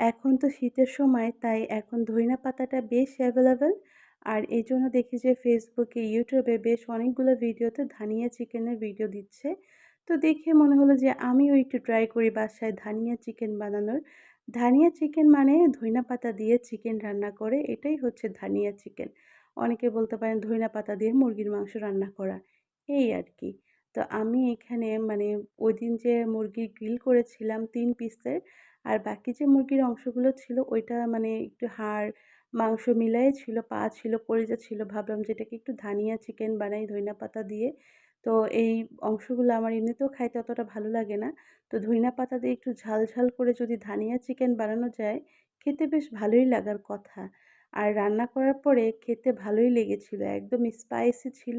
এখন তো শীতের সময়, তাই এখন ধইনা পাতাটা বেশ অ্যাভেলেবেল আর এই জন্য দেখি যে ফেসবুকে ইউটিউবে বেশ অনেকগুলো ভিডিওতে ধানিয়া চিকেনের ভিডিও দিচ্ছে। তো দেখে মনে হলো যে আমিও একটু ট্রাই করি বাসায় ধানিয়া চিকেন বানানোর। ধানিয়া চিকেন মানে ধইনা পাতা দিয়ে চিকেন রান্না করে, এটাই হচ্ছে ধানিয়া চিকেন। অনেকে বলতে পারেন ধইনা পাতা দিয়ে মুরগির মাংস রান্না করা, এই আর কি। তো আমি এখানে মানে ওই দিন যে মুরগি গ্রিল করেছিলাম তিন পিসের, আর বাকি যে মুরগির অংশগুলো ছিল ওইটা মানে একটু হাড়, মাংস মিলাই ছিল, পা ছিল কলিজা ছিল, ভাবলাম যেটাকে একটু ধানিয়া চিকেন বানাই, ধইনা পাতা দিয়ে। তো এই অংশগুলো আমার এমনিতেও খাইতে অতটা ভালো লাগে না। তো ধইনা পাতা দিয়ে একটু ঝাল ঝাল করে যদি ধানিয়া চিকেন বানানো যায়, খেতে বেশ ভালোই লাগার কথা। আর রান্না করার পরে খেতে ভালোই লেগেছিল, একদম স্পাইসি ছিল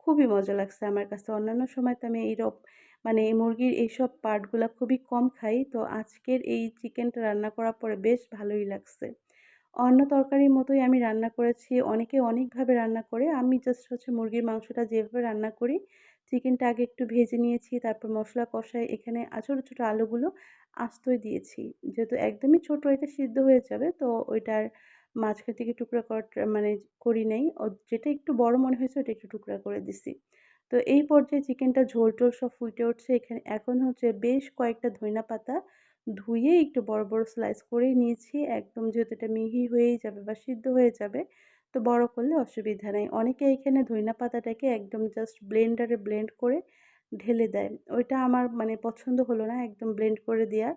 খুবই মজা লাগছে আমার কাছে। অন্যান্য সময় তো আমি এইরকম মানে মুরগির এইসব পার্টগুলো খুবই কম খাই। তো আজকের এই চিকেনটা রান্না করার পরে বেশ ভালোই লাগছে। অন্য তরকারির মতোই আমি রান্না করেছি। অনেকে অনেকভাবে রান্না করে। আমি জাস্ট হচ্ছে মুরগির মাংসটা যেভাবে রান্না করি, চিকেনটা আগে একটু ভেজে নিয়েছি, তারপর মশলা কষায় এখানে ছোটো ছোটো আলুগুলো আস্তই দিয়েছি। যেহেতু একদমই ছোট, এটা সিদ্ধ হয়ে যাবে। তো ওইটার মাঝখান থেকে টুকরা করা মানে করি নাই। যেটা একটু বড় মনে হয়েছে ওটা একটু টুকরা করে দিছি। তো এই পর্যায়ে চিকেনটা ঝোল টোল সব ফুটে উঠছে এখানে। এখন হচ্ছে বেশ কয়েকটা ধইনা পাতা ধুয়ে একটু বড় বড় স্লাইস করেই নিয়েছি। একদম যেহেতু এটা মিহি হয়েই যাবে বা সিদ্ধ হয়ে যাবে, তো বড় করলে অসুবিধা নেই। অনেকে এখানে ধইনা পাতাটাকে একদম জাস্ট ব্লেন্ডারে ব্লেন্ড করে ঢেলে দেয়। ওইটা আমার মানে পছন্দ হলো না, একদম ব্লেন্ড করে দেওয়া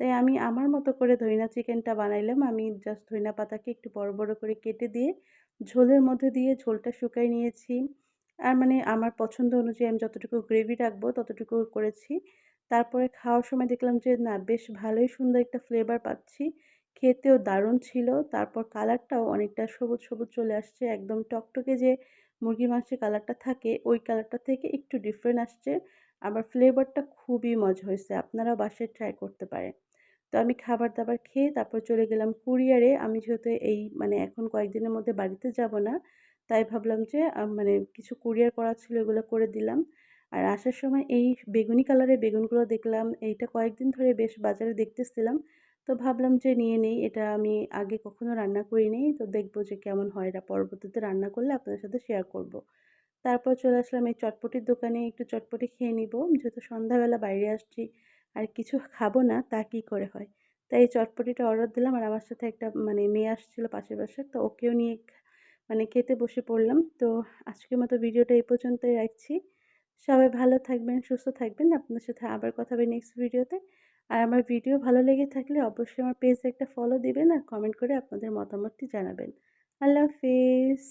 তাই আমি আমার মতো করে ধইনা চিকেনটা বানাইলাম। আমি জাস্ট ধইনা পাতাকে একটু বড় বড় করে কেটে দিয়ে ঝোলের মধ্যে দিয়ে ঝোলটা শুকাই নিয়েছি। আর মানে আমার পছন্দ অনুযায়ী আমি যতটুকু গ্রেভি রাখব ততটুকু করেছি। তারপরে খাওয়ার সময় দেখলাম যে, না, বেশ ভালোই সুন্দর একটা ফ্লেভার পাচ্ছি। খেতেও দারুণ ছিল। তারপর কালারটাও অনেকটা সবুজ সবুজ চলে আসছে। একদম টকটকে যে মুরগির মাংসের কালারটা থাকে, ওই কালারটা থেকে একটু ডিফারেন্ট আসছে। আবার ফ্লেভারটা খুবই মজা হয়েছে। আপনারা বাসায় ট্রাই করতে পারেন। তো আমি খাবার দাবার খেয়ে তারপর চলে গেলাম কুরিয়ারে। আমি যেহেতু এই মানে এখন কয়েকদিনের মধ্যে বাড়িতে যাব না, তাই ভাবলাম যে মানে কিছু কুরিয়ার করা ছিল এগুলো করে দিলাম। আর আসার সময় এই বেগুনি কালারের বেগুনগুলো দেখলাম, এইটা কয়েকদিন ধরে বেশ বাজারে দেখতেছিলাম। তো ভাবলাম যে, নিয়ে নেই, এটা আমি আগে কখনো রান্না করি নেই। তো দেখব যে, কেমন হয়। এটা পরবর্তীতে রান্না করলে আপনাদের সাথে শেয়ার করব। তারপর চলে আসলাম এই চটপটির দোকানে, একটু চটপটি খেয়ে নিব। যেহেতু সন্ধ্যাবেলা বাইরে আসছি আর কিছু খাব না, তা কী করে হয়? তাই চটপটিটা অর্ডার দিলাম আর আমার সাথে একটা মানে মেয়ে আসছিল পাশের পাশে তো ওকেও নিয়ে মানে খেতে বসে পড়লাম। তো আজকের মতো ভিডিওটা এই পর্যন্তই রাখছি। সবাই ভালো থাকবেন, সুস্থ থাকবেন। আপনাদের সাথে আবার কথা হবে নেক্সট ভিডিওতে। আর আমার ভিডিও ভালো লেগে থাকলে অবশ্যই আমার পেজে একটা ফলো দিবেন আর কমেন্ট করে আপনাদের মতামতটি জানাবেন। আল্লাহ হাফিজ।